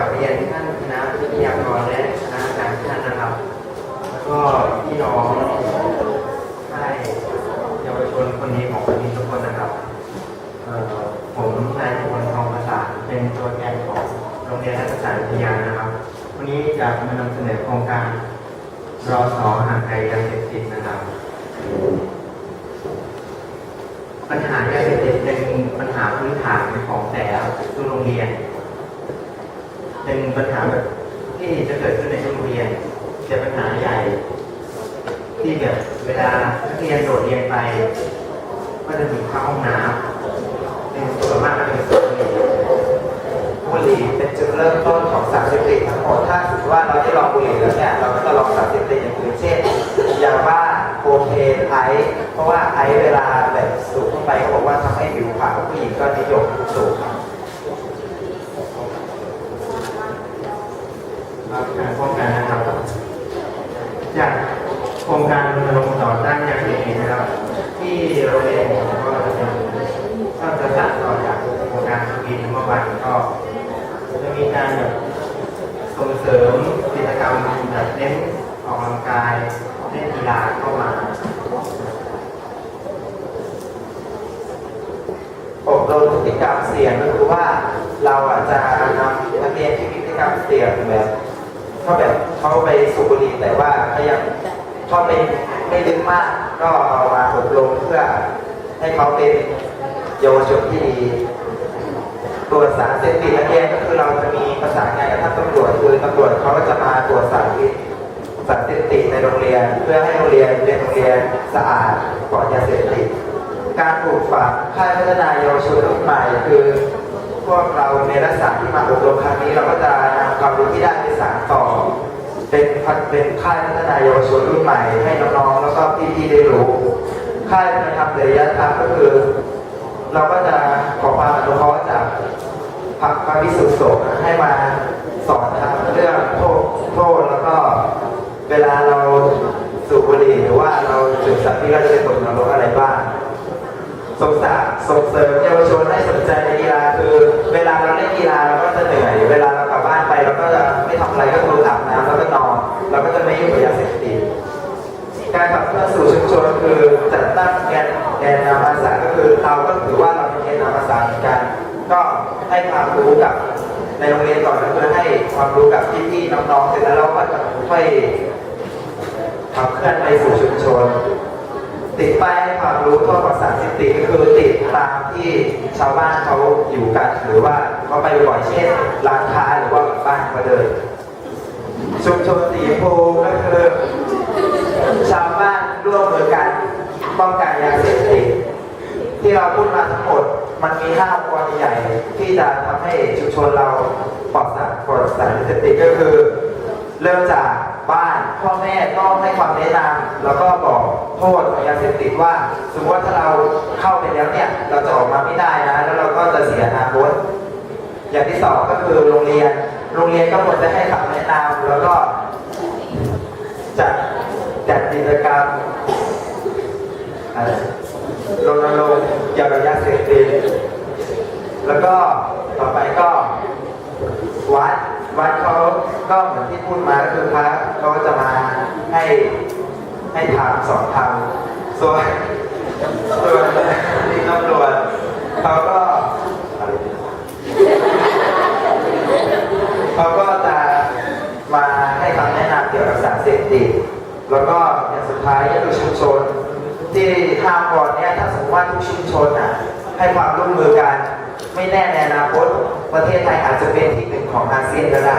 กับเรียนท่านคณะวิทยากรและคณะอาจารย์ท่านนะครับ แล้วก็พี่น้องค่ายเยาวชนคนนี้ของคนนี้ทุกคนนะครับผมนายพลทองประสานเป็นตัวแทนของโรงเรียนรัฐศาสตร์วิทยานะครับ วันนี้จะมานำเสนอโครงการรอสอห่างไกลยาเสพติดนะครับ ปัญหายาเสพติดเป็นปัญหาพื้นฐานของแต่ละโรงเรียน เป็นปัญหาแบบที่จะเกิดขึ้นในทุกโรงเรียนเป็นปัญหาใหญ่ ที่แบบเวลานักเรียนโดดเรียนไป ก็จะถึงเข้าห้องน้ำเป็นส่วนมากก็จะเป็นส่วนี้บุหรี่เป็นจุดเริ่มต้นของสารเสพติดทั้งหมดถ้าสมมติว่าเราได้ลองบุหรี่แล้วเนี่ยเราก็จะลองสารเสพติดอย่างอื่นเช่นยาบ้าโคเคนไอซ์เพราะว่าไอซ์เวลาแบบสูบเข้าไปเขาบอกว่าทำให้ผิวขาวผู้หญิงก็นิยมสูบครับการป้องกันนะครับ จากโครงการรณรงค์ต่อต้านยาเสพติดนะครับ ที่โรงเรียนผมก็จะเป็นก็จะสานต่อจากโครงการกินเมื่อวันก็จะมีการแบบส่งเสริมกิจกรรมแบบเน้นออกกำลังกายเล่นกีฬาเข้ามาอบรมพฤติกรรมเสี่ยงก็คือว่าเราอาจจะนำนักเรียนที่มีพฤติกรรมเสี่ยงแบบเขาแบบเขาไปสูบบุหรี่แต่ว่าเขายัง เขาไม่ไม่ลึกมาก ก็เอามาอบรมเพื่อให้เขาเป็นเยาวชนที่ดีตรวจสารเสพติดนักเรียนก็คือเราจะมีประสานงานกับท่านตำรวจคือตำรวจเขาก็จะมาตรวจสารสารเสพติดในโรงเรียน เพื่อให้โรงเรียนเป็นโรงเรียนสะอาดปลอดยาเสพติดการปลูกฝังค่ายพัฒนาเยาวชนรุ่นใหม่คือพวกเราในรักษาที่มาอบรมครั้งนี้เราก็จะนำความรู้ที่ได้ไปสานต่อ เป็นเป็นค่ายพัฒนายาวชนรุ่นใหม่ให้น้องๆแล้วก็พี่ๆได้รู้ ค่ายคุณธรรมจริยธรรมก็คือ เราก็จะขอความอนุเคราะห์จากพระพระวิสุทธิสงฆ์ให้มาสอนทำเรื่องโทษโทษแล้วก็เวลาเราสูบบุหรี่หรือว่าเราจุดสัตว์ที่เราจะเป็นตกนรกอะไรบ้างส่งสารส่งเสริมเยาวชน แกนแกนนำอาสาก็คือเราก็ถือว่าเราเป็นแกนนำอาสาเหมือนกัน ก็ให้ความรู้กับในโรงเรียนก่อนก็คือให้ความรู้กับพี่ๆน้องๆเสร็จแล้วเราก็จะค่อยขับเคลื่อนไปสู่ชุมชน ติดป้ายให้ความรู้ทษของสารเสพติก็คือติดตามที่ชาวบ้านเขาอยู่กัน หรือว่าเขาไปบ่อยเช่นร้านค้าหรือว่าบ้านเขาเดินชุมชนสีชมพูก็คือชาวบ้านร่วมมือกันป้องกันยา ที่เราพูดมาทั้งหมด มันมีห้าองค์กรใหญ่ที่จะทำให้ชุมชนเราปลอดสารปลอดสารเสพติดก็คือ เริ่มจากบ้านพ่อแม่ต้องให้ความแนะนำแล้วก็บอกโทษของยาเสพติดว่า สมมติว่าถ้าเราเข้าไปแล้วเนี่ย เราจะออกมาไม่ได้นะ แล้วเราก็จะเสียอนาคตอย่างที่สองก็คือโรงเรียน โรงเรียนก็ควรจะให้คำแนะนำแล้วก็จัดจัดกิจกรรมอะไรรณรง เกี่ยวกับยาเสพติดแล้วก็ต่อไปก็วัดวัดเขาก็เหมือนที่พูดมาก็คือพระเขาก็จะมาให้ให้ทำสอนทำส่วนส่วนที่ตำรวจเขาก็เขาก็จะมาให้คำแนะนำเกี่ยวกับสารเสพติดแล้วก็อย่างสุดท้ายก็คือชุมชน ที่ทางก่อนเนี่ยถ้าสมมติว่าทุกชุมชนอะให้ความร่วมมือกัน ไม่แน่ในอนาคตประเทศไทยอาจจะเป็นที่หนึ่งของอาเซียนก็ได้